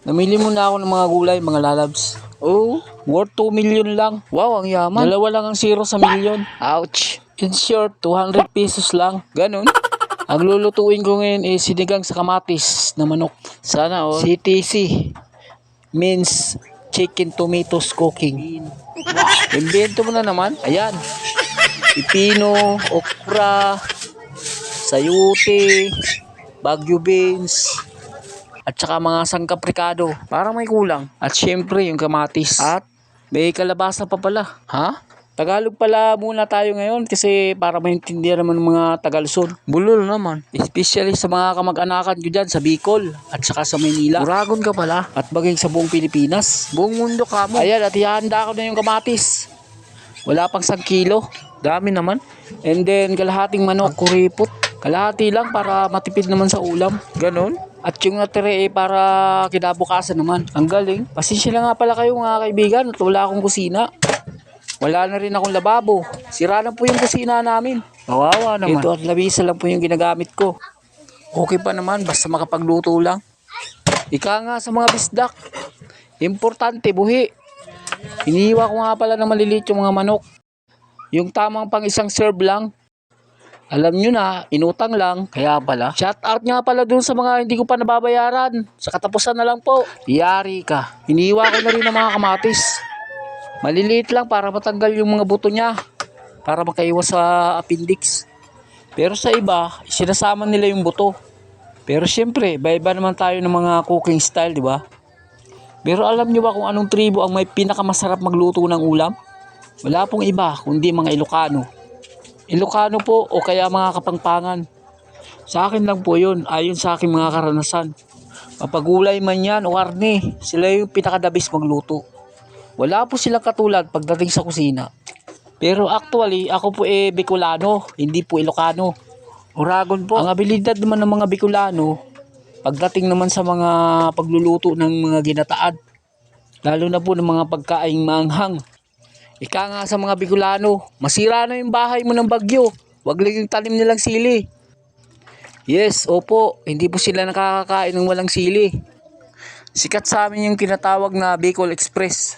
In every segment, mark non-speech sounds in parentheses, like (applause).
Namili muna ako ng mga gulay, mga lalabs. Oh, worth 2 million lang. Wow, ang yaman. Dalawa lang ang zero sa million. Ouch. In short, 200 pesos lang. Ganon. Ang lulutuin ko ngayon is sinigang sa kamatis na manok. Sana all. CTC means chicken tomatoes cooking. Invento mo na naman. Ayan. Pipino, okra, sayute, bagyo beans, at saka mga sangkaprikado. Parang may kulang. At syempre yung kamatis. At may kalabasa pa pala. Ha? Tagalog pala muna tayo ngayon kasi para maintindihan naman ng mga Tagalsod. Bulol naman. Especially sa mga kamag-anakan ko dyan sa Bicol at saka sa Maynila. Uragon ka pala. At baging sa buong Pilipinas. Buong mundo ka mo. Ayan at ihanda ko na yung kamatis. Wala pang 1 kilo. Dami naman. And then kalahating manok. Kuripot. Kalahati lang para matipid naman sa ulam. Ganon. At yung natira eh para kinabukasan naman. Ang galing. Pasensya na nga pala kayo mga kaibigan at wala akong kusina. Wala na rin akong lababo. Sira na po yung kusina namin. Kawawa naman. Ito at labisa lang po yung ginagamit ko. Okay pa naman basta makapagluto lang. Ika nga sa mga bisdak. Importante buhi. Iniiwa ko nga pala na maliliit yung mga manok. Yung tamang pang isang serve lang. Alam nyo na, inutang lang, kaya pala. Shout out nga pala dun sa mga hindi ko pa nababayaran. Sa katapusan na lang po. Yari ka. Iniiwa ko na rin ng mga kamatis. Maliliit lang para matanggal yung mga buto niya. Para makaiwas sa appendix. Pero sa iba, sinasama nila yung buto. Pero syempre, iba-iba naman tayo ng mga cooking style, di ba? Pero alam nyo ba kung anong tribo ang may pinakamasarap magluto ng ulam? Wala pong iba, kundi mga Ilocano. Ilocano po o kaya mga Kapangpangan. Sa akin lang po yun, ayon sa aking mga karanasan. Mapagulay man yan o karne, sila yung pinakadabis magluto. Wala po silang katulad pagdating sa kusina. Pero actually, ako po eh Bicolano, hindi po Ilocano. Uragon po. Ang abilidad naman ng mga Bicolano, pagdating naman sa mga pagluluto ng mga ginataan, lalo na po ng mga pagkaing maanghang. Ika nga sa mga Bicolano, masira na yung bahay mo ng bagyo. Huwag lang yung tanim nilang sili. Yes, opo, hindi po sila nakakakain ng walang sili. Sikat sa amin yung tinatawag na Bicol Express.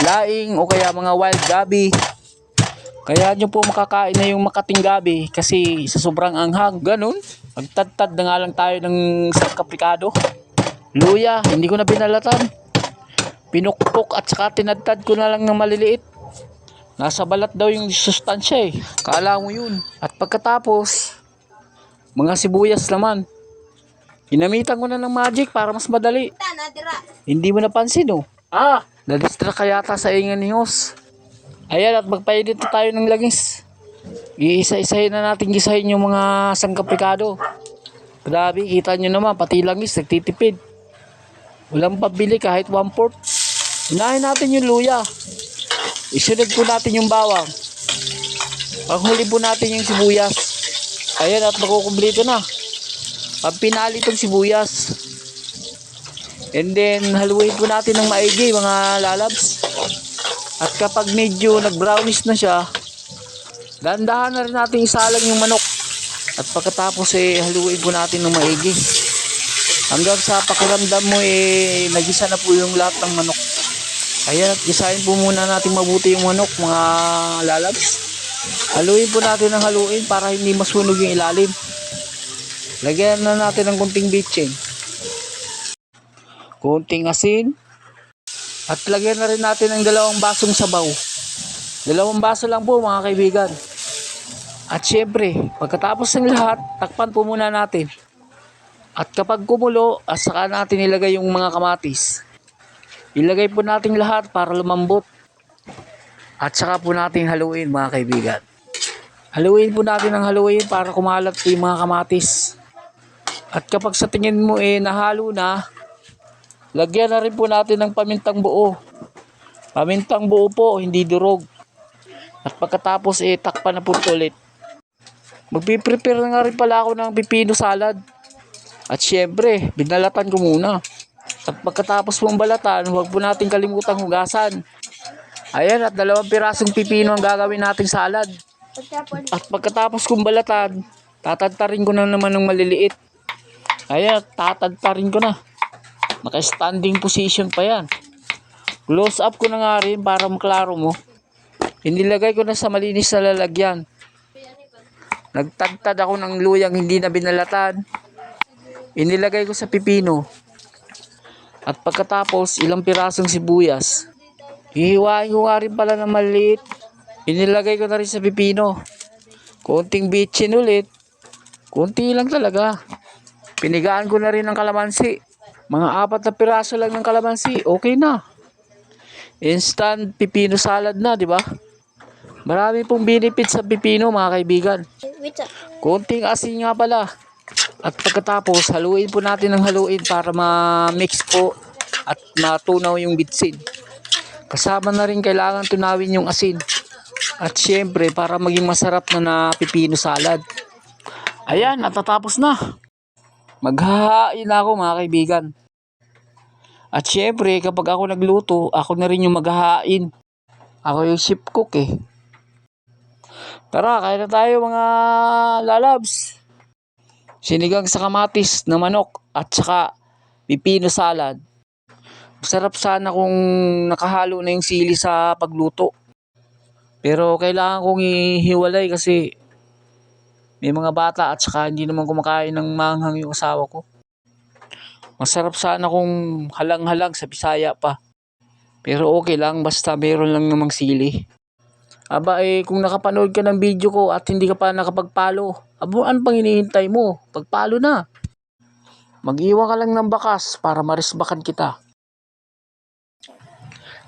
Laing o kaya mga wild gabi. Kaya nyo po makakain na yung makating gabi kasi sa sobrang anghang. Ganun. Magtadtad na nga lang tayo ng sangkaprikado. Luya, hindi ko na binalatan. Pinukpok at saka tinadtad ko na lang ng maliliit. Nasa balat daw yung sustansya eh. Kala mo yun. At pagkatapos, mga sibuyas naman. Ginamitan ko na ng magic para mas madali. Hindi mo napansin oh. Ah, nadistract ka yata sa ingan ni Hos. Ayan at magpainit na tayo ng langis. Iisa-isahin na natin gisahin yung mga sangkaprikado. Grabe, kita nyo naman, pati langis, nagtitipid. Walang pabili kahit one fourth. Unahin natin yung luya. Isunod po natin yung bawang. Panghuli po natin yung sibuyas. Ayan at makukumplito na. Pampinali itong sibuyas. And then haluin po natin ng maigi mga lalabs. At kapag medyo nag-brownish na siya, dandahan na rin natin isalang yung manok. At pagkatapos eh haluin po natin ng maigi. Hanggang sa pakiramdam mo eh nagisa na po yung lahat ng manok. Ayan at gisahin po muna natin mabuti yung manok mga lalabs. Haluin po natin ng haluin para hindi masunog yung ilalim. Lagyan na natin ng kunting bitchin. Kunting asin. At lagyan na rin natin ng dalawang basong sabaw. Dalawang baso lang po mga kaibigan. At syempre, pagkatapos ng lahat, takpan po muna natin. At kapag kumulo, at saka natin ilagay yung mga kamatis. Ilagay po natin lahat para lumambot. At saka po natin haluin mga kaibigan. Haluin po natin ang haluin para kumalat po yung mga kamatis. At kapag sa tingin mo eh nahalo na, lagyan na rin po natin ng pamintang buo. Pamintang buo po, hindi durog. At pagkatapos eh takpan na po ulit. Magpiprepare na nga rin pala ako ng pipino salad. At syempre, binalatan ko muna. At pagkatapos mong balatan, huwag po natin kalimutang hugasan. Ayan, at dalawang pirasong pipino ang gagawin nating salad. At pagkatapos kong balatan, tatadtarin ko na naman ng maliliit. Ayan, tatadtarin ko na. Naka-standing position pa yan. Close up ko na nga rin para maklaro mo. Inilagay ko na sa malinis na lalagyan. Nagtagtad ako ng luyang hindi na binalatan. Inilagay ko sa pipino. At pagkatapos, ilang pirasong sibuyas. Hihiwain ko nga rin pala ng maliit. Inilagay ko na rin sa pipino. Konting bitchin ulit. Konti lang talaga. Pinigaan ko na rin ng kalamansi. Mga apat na piraso lang ng kalamansi. Okay na. Instant pipino salad na, di ba? Marami pong benefit sa pipino, mga kaibigan. Konting asin nga pala. At pagkatapos, haluin po natin ng haluin para ma-mix po at matunaw yung bitsin. Kasama na rin kailangan tunawin yung asin. At syempre, para maging masarap na na pipino salad. Ayan, natatapos na. Maghahain ako mga kaibigan. At syempre, kapag ako nagluto, ako na rin yung maghahain. Ako yung chef cook eh. Tara, kain na tayo mga lalabs. Sinigang sa kamatis na manok at saka pipino salad. Masarap sana kung nakahalo na yung sili sa pagluto. Pero kailangan kong ihiwalay kasi may mga bata at saka hindi naman kumakain ng manghang yung asawa ko. Masarap sana kung halang-halang sa Bisaya pa. Pero okay lang basta meron lang namang sili. Aba eh kung nakapanood ka ng video ko at hindi ka pa nakapagpalo, abo ano pang hinihintay mo? Pagpalo na. Mag-iwan ka lang ng bakas para marisbakan kita.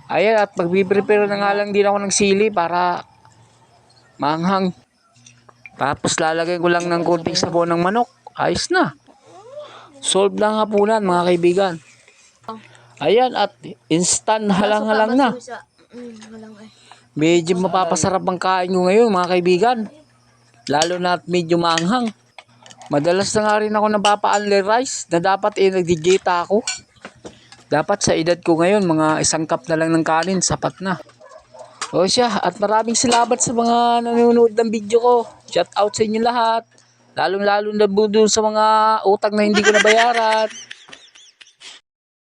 Ayan at magpiprepare na nga lang din ako ng sili para manghang. Tapos lalagay ko lang ng konting sabon ng manok. Ayos na. Solve lang hapunan mga kaibigan. Ayan at instant halang-halang na. Mm, halang eh. Medyo mapapasarap ang kain ko ngayon mga kaibigan. Lalo na at medyo maanghang. Madalas na nga rin ako napapa-unli rice na dapat eh nagdigita ako. Dapat sa edad ko ngayon mga isang cup na lang ng kanin sapat na. O siya at maraming salamat sa mga nanonood ng video ko. Shout out sa inyo lahat. Lalong lalo na dun sa mga utang na hindi ko nabayaran. (laughs)